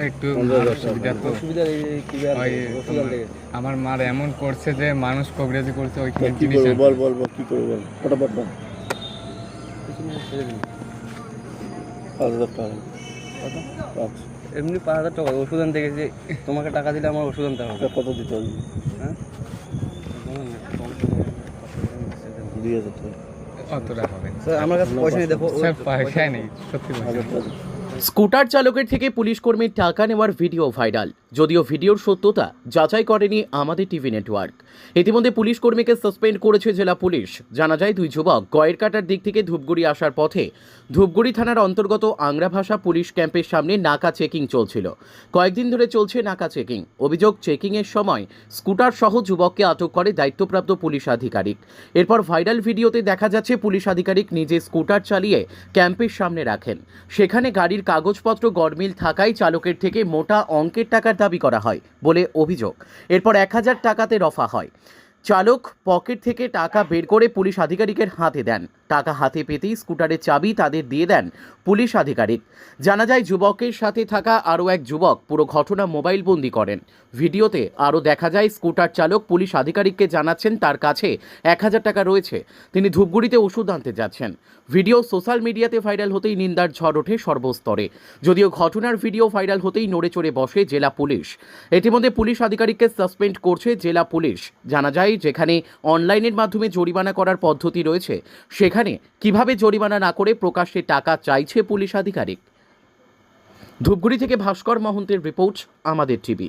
একটু ওই। আমার মার এমন করছে যে মানুষ কবরেজি করছে ওইখানে কি বল বল বল কি করব বল? ফটাফট বল। পাঁচ হাজার টাকা। এমনি পাঁচ হাজার টাকা ওষুধ আনতে গেছে তোমাকে টাকা দিলে আমার ওষুধ আনতে হবে। কত দিতে হবে? হ্যাঁ? দুই হাজার টাকা। অতটা হবে আমার কাছে পয়সা নেই দেখো স্যার পয়সাই নেই সত্যি পয়সা নেই। টাকা। স্কুটার চালকের থেকে পুলিশ কর্মীর টাকা নেওয়ার ভিডিও ভাইরাল। যদিও ভিডিওর সত্যতা যাচাই করেনি আমাদের টিভি নেটওয়ার্ক। ইতিমধ্যে পুলিশ কর্মীকে সাসপেন্ড করেছে জেলা পুলিশ। জানা যায়, দুই যুবক গয়ের কাটার দিক থেকে ধূপগুড়ি আসার পথে ধূপগুড়ি থানার অন্তর্গত আংরা ভাষা পুলিশ ক্যাম্পের সামনে নাকা চেকিং চলছিল। কয়েকদিন ধরে চলছে নাকা চেকিং। অভিযোগ, চেকিংয়ের সময় স্কুটার সহ যুবককে আটক করে দায়িত্বপ্রাপ্ত পুলিশ আধিকারিক। এরপর ভাইরাল ভিডিওতে দেখা যাচ্ছে, পুলিশ আধিকারিক নিজে স্কুটার চালিয়ে ক্যাম্পের সামনে রাখেন। সেখানে গাড়ির কাগজপত্র গরমিল থাকায় চালকের থেকে মোটা অঙ্কের টাকার দাবি করা হয় বলে অভিযোগ। এরপর এক হাজার টাকাতে রফা হয়। চালক পকেট থেকে টাকা বের করে পুলিশ আধিকারিকের হাতে দেন। টাকা হাতে পেতেই স্কুটারের চাবি তাদের দিয়ে দেন পুলিশ আধিকারিক। জানা যায়, যুবকের সাথে থাকা আরও এক যুবক পুরো ঘটনা মোবাইল বন্দি করেন। ভিডিওতে আরও দেখা যায়, স্কুটার চালক পুলিশ আধিকারিককে জানাচ্ছেন, তার কাছে এক হাজার টাকা রয়েছে। তিনি ধূপগুড়িতে ওষুধ আনতে যাচ্ছেন। ভিডিও সোশ্যাল মিডিয়াতে ভাইরাল হতেই নিন্দার ঝড় ওঠে সর্বস্তরে। যদিও ঘটনার ভিডিও ভাইরাল হতেই নড়ে চড়ে বসে জেলা পুলিশ। ইতিমধ্যে পুলিশ আধিকারিককে সাসপেন্ড করছে জেলা পুলিশ। জানা যায়, যেখানে অনলাইনের মাধ্যমে জরিমানা করার পদ্ধতি রয়েছে, সেখানে কীভাবে জরিমানা না করে প্রকাশ্যে টাকা চাইছে পুলিশ আধিকারিক? ধূপগুড়ি থেকে ভাস্কর মহন্তের রিপোর্ট, আমাদের টিভি।